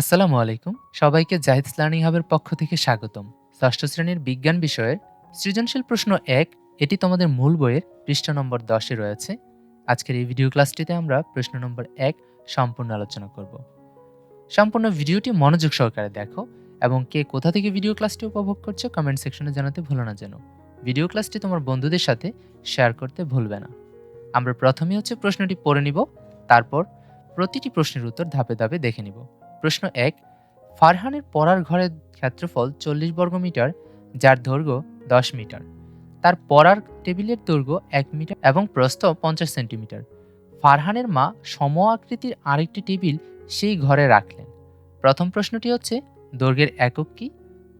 আসসালামু আলাইকুম। সবাইকে জাহিদ লার্নিং হাবের পক্ষ থেকে স্বাগতম। ষষ্ঠ শ্রেণির বিজ্ঞান বিষয়ের সৃজনশীল প্রশ্ন এক, এটি তোমাদের মূল বইয়ের পৃষ্ঠা নম্বর দশে রয়েছে। আজকের এই ভিডিও ক্লাসটিতে আমরা প্রশ্ন নম্বর এক সম্পূর্ণ আলোচনা করব। সম্পূর্ণ ভিডিওটি মনোযোগ সহকারে দেখো এবং কে কোথা থেকে ভিডিও ক্লাসটি উপভোগ করছ কমেন্ট সেকশনে জানাতে ভুলো না যেন। ভিডিও ক্লাসটি তোমার বন্ধুদের সাথে শেয়ার করতে ভুলবে না। আমরা প্রথমে হচ্ছে প্রশ্নটি পড়ে নিব, তারপর প্রতিটি প্রশ্নের উত্তর ধাপে ধাপে দেখে নিব। প্রশ্ন এক, ফারহানের পড়ার ঘরের ক্ষেত্রফল চল্লিশ বর্গমিটার যার দৈর্ঘ্য দশ মিটার। তার পড়ার টেবিলের দৈর্ঘ্য এক মিটার এবং প্রস্থ পঞ্চাশ সেন্টিমিটার। ফারহানের মা সম আকৃতির আরেকটি টেবিল সেই ঘরে রাখলেন। প্রথম প্রশ্নটি হচ্ছে, দৈর্ঘ্যের একক কি?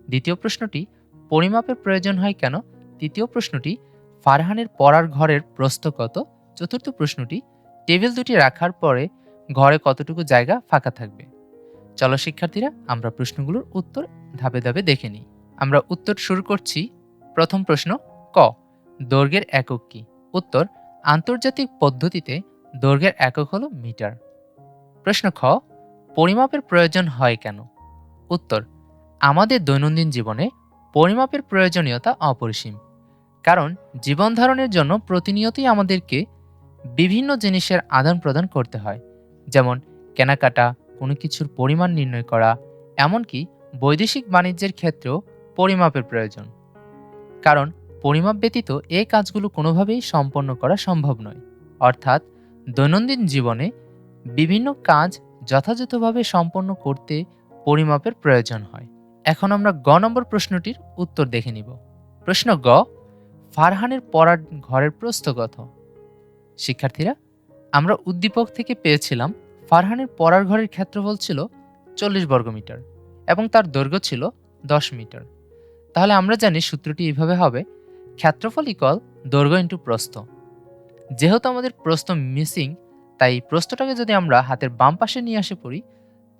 দ্বিতীয় প্রশ্নটি, পরিমাপের প্রয়োজন হয় কেন? তৃতীয় প্রশ্নটি, ফারহানের পড়ার ঘরের প্রস্থ কত? চতুর্থ প্রশ্নটি, টেবিল দুটি রাখার পরে ঘরে কতটুকু জায়গা ফাঁকা থাকবে? চলো শিক্ষার্থীরা, আমরা প্রশ্নগুলোর উত্তর ধাপে ধাপে দেখে নিই। আমরা উত্তর শুরু করছি। প্রথম প্রশ্ন, ক। দৈর্ঘ্যের একক কি? উত্তর, আন্তর্জাতিক পদ্ধতিতে দৈর্ঘ্যের একক হলো মিটার। প্রশ্ন খ, পরিমাপের প্রয়োজন হয় কেন? উত্তর, আমাদের দৈনন্দিন জীবনে পরিমাপের প্রয়োজনীয়তা অপরিসীম। কারণ, জীবন ধারণের জন্য প্রতিনিয়তই আমাদেরকে বিভিন্ন জিনিসের আদান প্রদান করতে হয়। যেমন কেনাকাটা কোনো কিছুর পরিমাণ নির্ণয় করা, এমনকি বৈদেশিক বাণিজ্যের ক্ষেত্রেও পরিমাপের প্রয়োজন। কারণ পরিমাপ ব্যতীত এই কাজগুলো কোনোভাবেই সম্পন্ন করা সম্ভব নয়। অর্থাৎ দৈনন্দিন জীবনে বিভিন্ন কাজ যথাযথভাবে সম্পন্ন করতে পরিমাপের প্রয়োজন হয়। এখন আমরা গ নম্বর প্রশ্নটির উত্তর দেখে নিব। প্রশ্ন গ, ফারহানের পড়ার ঘরের প্রস্থ কত শিক্ষার্থীরা, আমরা উদ্দীপক থেকে পেয়েছিলাম ফারহানের পড়ার ঘরের ক্ষেত্রফল ছিল চল্লিশ বর্গমিটার এবং তার দৈর্ঘ্য ছিল দশ মিটার। তাহলে আমরা জানি সূত্রটি এইভাবে হবে, ক্ষেত্রফল ইকল দৈর্ঘ্য ইন্টু প্রস্থ। যেহেতু আমাদের প্রস্থ মিসিং তাই প্রস্থটাকে যদি আমরা হাতের বাম পাশে নিয়ে আসে পড়ি,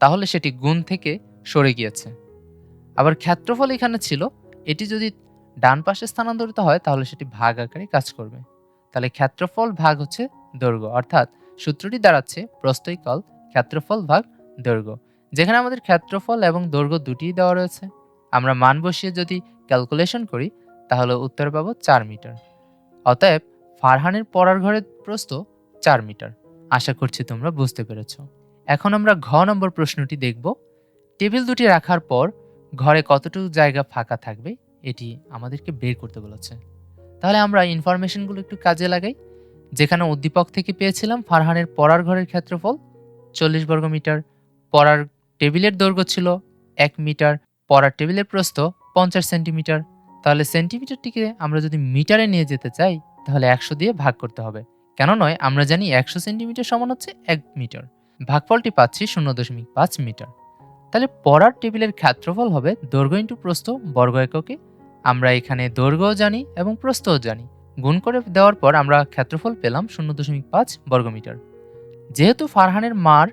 তাহলে সেটি গুণ থেকে সরে গিয়েছে। আবার ক্ষেত্রফল এখানে ছিল, এটি যদি ডান পাশে স্থানান্তরিত হয়, তাহলে সেটি ভাগ আকারে কাজ করবে। তাহলে ক্ষেত্রফল ভাগ হচ্ছে দৈর্ঘ্য, অর্থাৎ সূত্রটি দাঁড়াচ্ছে প্রস্তৈকল ক্ষেত্রফল ভাগ দৈর্ঘ্য, যেখানে আমাদের ক্ষেত্রফল এবং দৈর্ঘ্য দুটিই দেওয়া রয়েছে। আমরা মান বসিয়ে যদি ক্যালকুলেশন করি, তাহলে উত্তর পাবো চার মিটার। অতএব ফারহানের পড়ার ঘরের প্রস্ত চার মিটার। আশা করছি তোমরা বুঝতে পেরেছ। এখন আমরা ঘ নম্বর প্রশ্নটি দেখব। টেবিল দুটি রাখার পর ঘরে কতটুকু জায়গা ফাঁকা থাকবে, এটি আমাদেরকে বের করতে বলেছে। তাহলে আমরা ইনফরমেশনগুলো একটু কাজে লাগাই। যেখানে উদ্দীপক থেকে পেয়েছিলাম ফারহানের পড়ার ঘরের ক্ষেত্রফল চল্লিশ বর্গমিটার পড়ার টেবিলের দৈর্ঘ্য ছিল এক মিটার, পড়ার টেবিলের প্রস্থ পঞ্চাশ সেন্টিমিটার। তাহলে সেন্টিমিটারটিকে আমরা যদি মিটারে নিয়ে যেতে চাই, তাহলে একশো দিয়ে ভাগ করতে হবে। কেন নয়, আমরা জানি একশো সেন্টিমিটার সমান হচ্ছে এক মিটার। ভাগফলটি পাচ্ছি শূন্য দশমিক পাঁচ মিটার। তাহলে পড়ার টেবিলের ক্ষেত্রফল হবে দৈর্ঘ্য ইন্টু প্রস্থ বর্গ এককে। আমরা এখানে দৈর্ঘ্যও জানি এবং প্রস্থও জানি। গুণ করে দেওয়ার পর আমরা ক্ষেত্রফল পেলাম শূন্য দশমিক পাঁচ বর্গমিটার। যেহেতু ফারহানের মার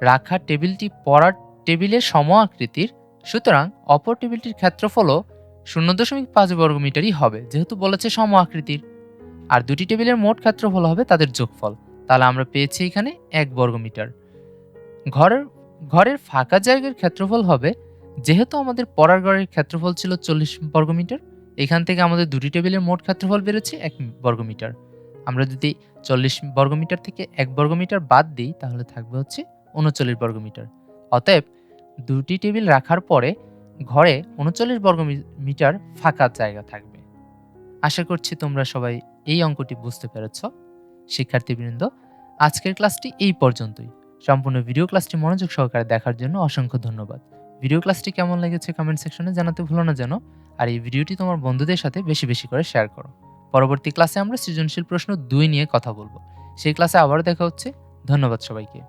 রাখা টেবিলটি পড়ার টেবিলের সম আকৃতির সুতরাং অপর টেবিলটির ক্ষেত্রফলও শূন্য দশমিক পাঁচ বর্গমিটারই হবে, যেহেতু বলেছে সম আকৃতির আর দুটি টেবিলের মোট ক্ষেত্রফল হবে তাদের যোগফল। তাহলে আমরা পেয়েছি এখানে এক বর্গমিটার। ঘরের ঘরের ফাঁকা জায়গার ক্ষেত্রফল হবে, যেহেতু আমাদের পড়ার ঘরের ক্ষেত্রফল ছিল চল্লিশ বর্গমিটার এখান থেকে আমাদের দুটি টেবিলের মোট ক্ষেত্রফল বেরোচ্ছে এক বর্গমিটার। আমরা যদি চল্লিশ বর্গমিটার থেকে এক বর্গমিটার বাদ দিই, তাহলে থাকবে হচ্ছে উনচল্লিশ বর্গমিটার। অতএব দুটি টেবিল রাখার পরে ঘরে উনচল্লিশ বর্গমিটার ফাঁকা জায়গা থাকবে। আশা করছি তোমরা সবাই এই অঙ্কটি বুঝতে পেরেছ। শিক্ষার্থীবৃন্দ, আজকের ক্লাসটি এই পর্যন্তই। সম্পূর্ণ ভিডিও ক্লাসটি মনোযোগ সহকারে দেখার জন্য অসংখ্য ধন্যবাদ। ভিডিও ক্লাসটি কেমন লেগেছে কমেন্ট সেকশনে জানাতে ভুলো না যেন। আর এই ভিডিওটি তোমার বন্ধুদের সাথে বেশি বেশি করে শেয়ার করো। পরবর্তী ক্লাসে আমরা সৃজনশীল প্রশ্ন দুই নিয়ে কথা বলব। সেই ক্লাসে আবারও দেখা হচ্ছে। ধন্যবাদ সবাইকে।